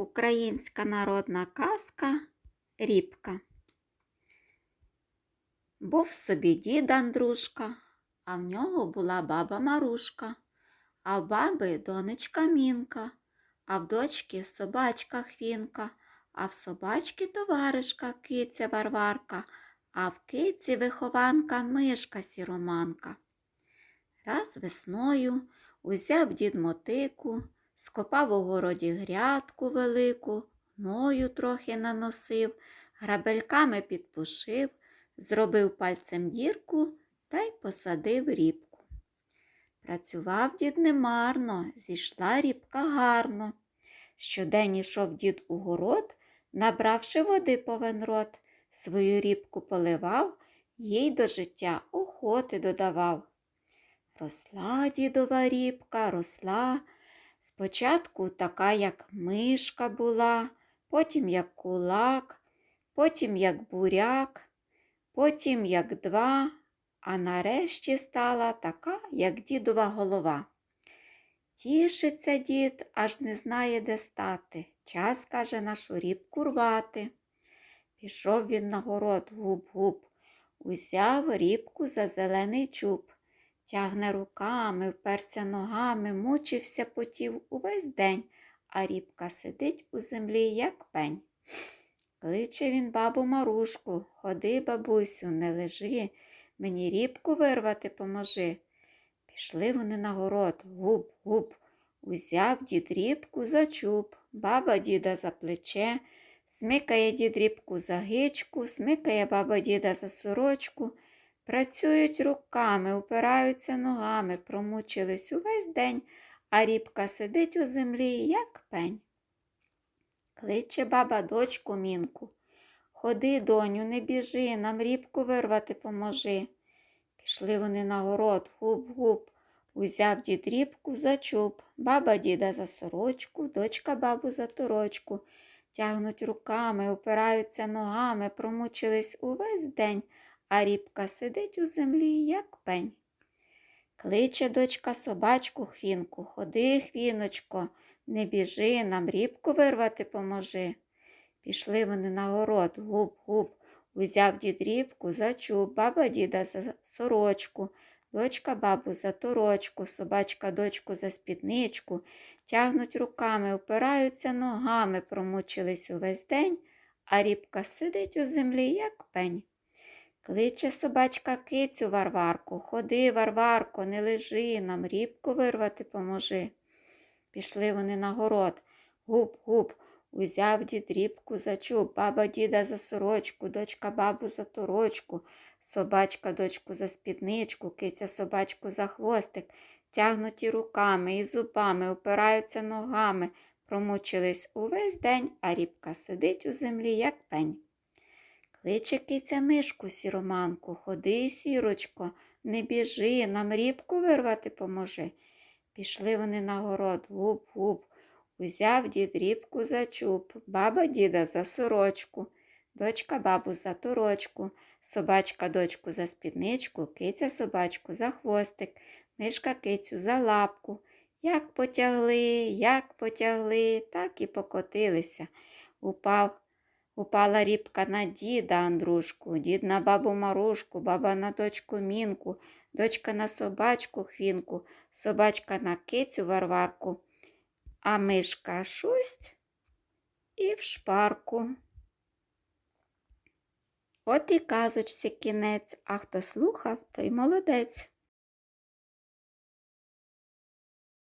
Українська народна казка Рібка. Був собі дід Андрушка, а в нього була баба Марушка, а в баби донечка Мінка, а в дочки собачка Хвінка, а в собачки товаришка киця Варварка, а в киці вихованка мишка сіроманка. Раз весною узяв дід мотику, скопав у городі грядку велику, гною трохи наносив, грабельками підпушив, зробив пальцем дірку та й посадив рібку. Працював дід немарно, зійшла рібка гарно. Щодень ішов дід у город, набравши води повен рот, свою рібку поливав, їй до життя охоти додавав. Росла дідова рібка, росла. Спочатку така, як мишка була, потім як кулак, потім як буряк, потім як два, а нарешті стала така, як дідова голова. Тішиться дід, аж не знає, де стати. Час, каже, нашу рібку рвати. Пішов він на город губ-губ, узяв рібку за зелений чуб. Тягне руками, вперся ногами, мучився потів увесь день, а рібка сидить у землі, як пень. Кличе він бабу Марушку, ходи, бабусю, не лежи, мені рібку вирвати поможи. Пішли вони на город, губ, губ, узяв дід рібку за чуб, баба діда за плече, смикає дід рібку за гичку, смикає баба діда за сорочку. Працюють руками, упираються ногами, промучились увесь день, а рібка сидить у землі, як пень. Кличе баба дочку мінку. Ходи, доню, не біжи, нам рібку вирвати поможи. Пішли вони на город, губ-губ, узяв дід рібку за чуб, баба діда за сорочку, дочка бабу за торочку. Тягнуть руками, упираються ногами, промучились увесь день а рібка сидить у землі, як пень. Кличе дочка собачку хвінку, ходи, хвіночко, не біжи, нам рібку вирвати поможи. Пішли вони на город, губ-губ, узяв дід рібку за чуб, баба діда за сорочку, дочка бабу за торочку, собачка дочку за спідничку, тягнуть руками, упираються ногами, промучились увесь день, а рібка сидить у землі, як пень. Кличе собачка кицю Варварку, ходи, Варварко, не лежи, нам рібку вирвати поможи. Пішли вони на город, гуп-гуп, узяв дід рібку за чуб, баба діда за сорочку, дочка бабу за торочку, собачка дочку за спідничку, киця собачку за хвостик, тягнуті руками і зубами, упираються ногами, промучились увесь день, а рібка сидить у землі, як пень. Кличе киця мишку сіроманку, ходи, сірочко, не біжи, нам рібку вирвати поможи. Пішли вони на город, гуп-гуп, узяв дід рібку за чуб, баба діда за сорочку, дочка бабу за торочку, собачка дочку за спідничку, киця собачку за хвостик, мишка кицю за лапку. Як потягли, як потягли, так і покотилися. Упав Упала рібка на діда Андрушку, дід на бабу Марушку, баба на дочку Мінку, дочка на собачку Хвінку, собачка на кицю Варварку, а мишка шусть і в шпарку. От і казочці кінець, а хто слухав, той молодець.